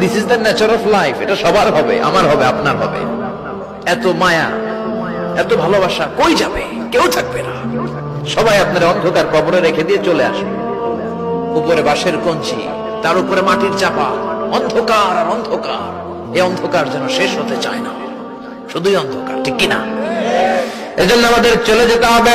this is the nature of life এটা সবার হবে, আমার হবে, আপনার হবে। এত মায়া, এত ভালোবাসা কই যাবে? কেউ থাকবে না। সবাই আপনার অন্ধকার কবরে রেখে দিয়ে চলে আসবে উপরে বাঁশের কঞ্চি, তার উপরে মাটির চাপা, অন্ধকার আর অন্ধকার। এই অন্ধকার যেন শেষ হতে চায় না। শুধুই অন্ধকার, ঠিক কিনা? এজন্য আমাদের চলে যেতে হবে।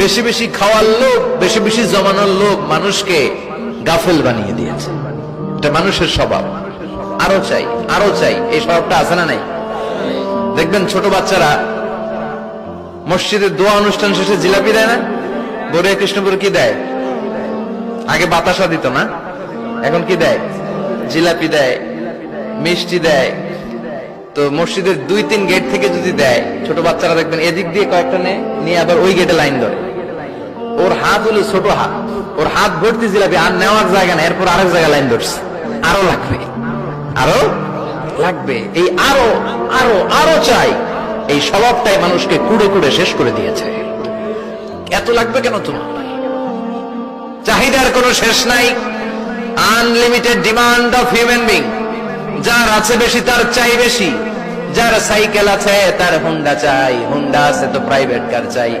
বেশি বেশি খাওয়ার লোক বেশি বেশি জমানোর লোক মানুষকে গাফেল বানিয়ে দিয়েছে। এটা মানুষের স্বভাব। আরও চাই আরও চাই, এই স্বভাবটা আছে না নাই? দেখবেন ছোট বাচ্চারা মসজিদের দোয়া অনুষ্ঠান শেষে জিলাপি দেয় না? বড়িয়া কৃষ্ণপুর কি দেয়? আগে বাতাসা দিত না। এখন কি দেয়? জিলাপি দেয়, মিষ্টি দেয়। তো মসজিদের দুই তিন গেট থেকে যদি দেয়, ছোট বাচ্চারা দেখবেন এদিক দিয়ে কয়েকটা নেয়, নিয়ে আবার ওই গেটে লাইন ধরে। ওর হাত হলো ছোট হাত। ওর হাত ভর্তি জিলাপি, আর নেওয়ার জায়গা না এরপর আরেক জায়গায় লাইন ধরছে। আরও লাগবে। আরও লাগবে। এই আরও আরও আরও চাই। এই স্বভাবটাই মানুষকে কুড়ে কুড়ে শেষ করে দিয়েছে। এত লাগবে কেন তোমার? চাহিদার কোনো শেষ নাই। Unlimited demand of human being যার আছে বেশি, তার চাই বেশি। যার সাইকেল আছে, তার হুন্ডা চাই। হুন্ডা আছে তো প্রাইভেট কার চাই।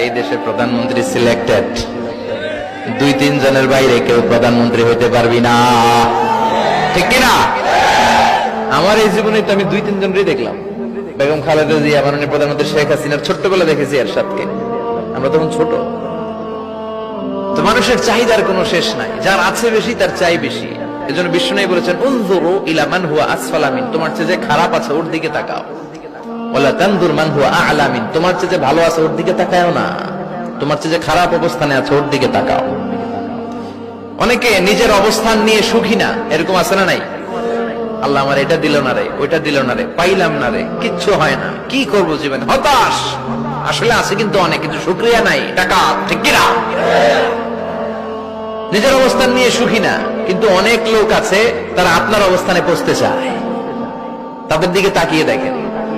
এই দেশে প্রধানমন্ত্রী সিলেক্টেড দুই তিন জনের বাইরে কেউ প্রধানমন্ত্রী হইতে পারবি না। ঠিক কিনা? আমার এই জীবনে তো আমি দুই তিন জনেরই দেখলাম। বেগম খালেদা জিয়া, মাননীয় প্রধানমন্ত্রী শেখ হাসিনার ছোট্টবেলা দেখেছি এর সাথে আমরা তখন ছোট। তো মানুষের চাহিদার কোনো শেষ নাই। যার আছে বেশি, তার চাই বেশি। এজন্য বিষ্ণু বলেছেন, উনজুরু ইলা হুয়া আসফালামিন তোমার চেয়ে যে খারাপ আছে, ওর দিকে তাকাও। ওয়ালা তানদুর মান হুয়া আ'লামিন তোমার চেয়ে ভালো আছে ওর দিকে তাকাও না। তোমার চেয়ে খারাপ অবস্থানে আছে ওর দিকে তাকাও। অনেকে নিজের অবস্থান নিয়ে সুখী না, এরকম আছে না নাই? আল্লাহ আমার এটা দিল না রে, ওইটা দিল না রে, পাইলাম না রে, কিচ্ছু হয় না। কি করব জীবনে? হতাশ! আসলে আছে কিন্তু অনেক, কিন্তু শুক্রিয়া নাই, টাকা ঠিক নিজের অবস্থান নিয়ে সুখী না, কিন্তু অনেক লোক আছে, তারা আপনার অবস্থানে পৌঁছতে চায়। তাদের দিকে তাকিয়ে দেখেন।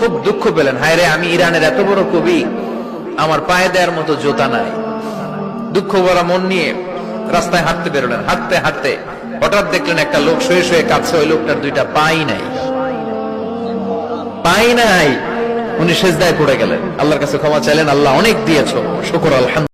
খুব দুঃখ পেলেন। হায় রে, আমি ইরানের এত বড় কবি, আমার পায়ে দেওয়ার মতো জোতা নাই। দুঃখ ভরা মন নিয়ে রাস্তায় হাঁটতে বেরোলেন। হাঁটতে হাঁটতে হঠাৎ দেখলেন একটা লোক শুয়ে শুয়ে কাছে ওই লোকটার দুইটা পাই নাই। পাই নাই। উনি সেজদায় পড়ে গেলেন। আল্লাহর কাছে ক্ষমা চাইলেন। আল্লাহ অনেক দিয়েছ। শুকর, আলহামদুলিল্লাহ।